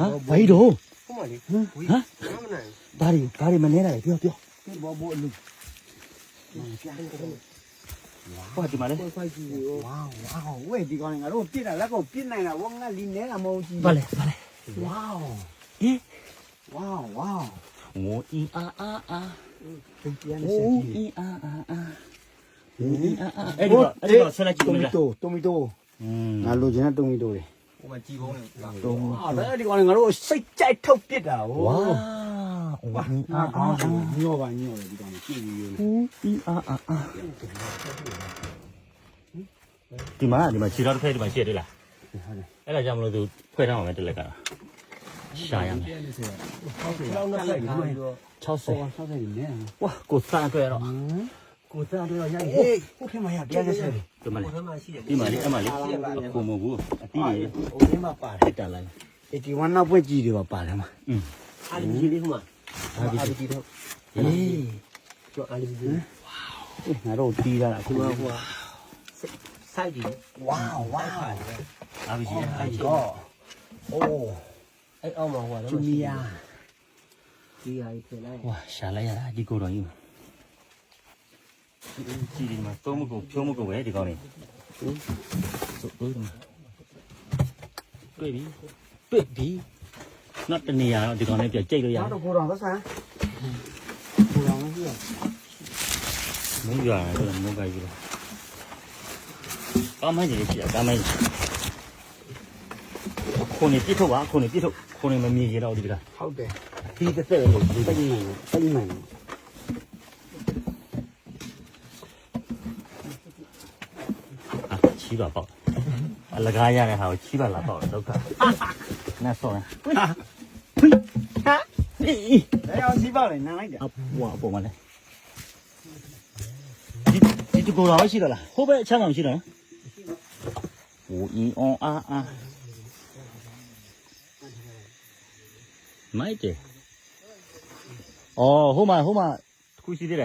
ဟာဘာကြီးတော့ဟုတ်မလေးဟမ်ဝေးဟမ်မနိုင်ဘာတွေဘာတွေမနေလိုက်ပြောပြောဘူးဘောဘောအလူဟောဒီမှာလေဖိုက်ကြီးရောဝါဝါဝဲဒီကောင်ငါတို့ပြစ်တာလက်ကိုပြစ်နိုင်တာဝငါလီနေတာမဟုတ်ကြီးဘာလဲဘာလဲဝါဟင်ဝါဝါဝိုအင်းအာအာအာပြန်ပြန်ဝိုနေအစီင်းအာအာအာဝိုအင်းအာအာအဲ့ဒီကအဲ့ဒီကဆက်လိုက်ကြည့်တိုမမီလားတိုတိုမီတိုอืมငါလိုချင်တဲ့တိုမီတိုတွေ ဟိုမှာကြည်ကုန်းနေလားတုံးဟာဒါဒီကောင်ငါတို့စိတ်ကြိုက်ထုတ်ပြစ်တာဟိုဝါဝိုအင်းအာအာအာအာအာညောပါညောတယ်ဒီကောင်ကြည့်ပြီးရောဝိုအင်းအာအာအာဒီမှာဒီမှာခြေတော်တစ်ဖက်ဒီမှာရှိရတယ်လားဟုတ်တယ်အဲ့ဒါကြောင့်မလို့သူဖွဲ့ထားမှာပဲတက်လက်ကရှာရမယ်လောက်နဲ့ဆိုင်ပြီးတော့60ဆောဆောက်တယ်နေဟဝါကိုစမ်းတွေ့တော့မ် ကိုစားတော့ရဟေးဟေးဟုတ်တယ်မရတရားနဲ့ဆက်တယ်ဒီမှာလေကိုထဲမှာရှိတယ်ဒီမှာလေအဲ့မှာလေအခုမဟုတ်ဘူးအတီးရေဟိုထဲမှာပါထိုက်တန်လိုက်81နောက်ပွင့်ကြည့်တယ်ပါပါတယ်မှာอืมအာလီကြီးလေးဟိုမှာအာလီကြီးတော့အေးကျော်အာလီကြီးငါတို့တီးတာအခုဟိုဟိုစိုက်ကြီးဝါဝါအာဘီကြီးအိုင်ကောအိုးအဲ့အောက်မှာဟိုချူမီယာဒီဟာကြီးပြင်လိုက်ဝါရှာလိုက်ရတာဒီကိုတော်ကြီး ကြည့်ဒီမှာသုံးမကုန်ဖြိုးမကုန်ပဲဒီကောင်းလေးဟုတ်ဟုတ်တယ်တွေ့ပြီတွေ့ပြီနောက်တနေရာတော့ဒီကောင်းလေးပြကြိတ်လို့ရနောက်တော့ကိုတော်သက်ဆန်းကိုတော်မရှိရမင်းရတယ်တော့မဟုတ်ပါဘူးကောင်းမှကြီးရှိတာကောင်းမှကြီးခုန်နေပြစ်ထုတ်ပါခုန်နေပြစ်ထုတ်ခုန်နေမမြင်ရတော့ဒီကလားဟုတ်တယ်ဒီတစ်သက်လို့ဒီပိတ်နေပိတ်နေ ချီးပါပေါ့အလကားရတဲ့ဟာကိုချီးပါလာပေါ့ဒုက္ခနဲ့ဆောင်းဟိဟာအေးလဲအောင်စီးပါလေနားလိုက်တယ်အပွားပုံမလဲဒီဒီတကူတော်ရှိတော့လားဟိုဘက်အချမ်းမှာမရှိတော့နော်ဟိုအင်းအောင်အာအာမိုက်တယ်အော်ဟိုမှာဟိုမှာတစ်ခုရှိသေးတယ်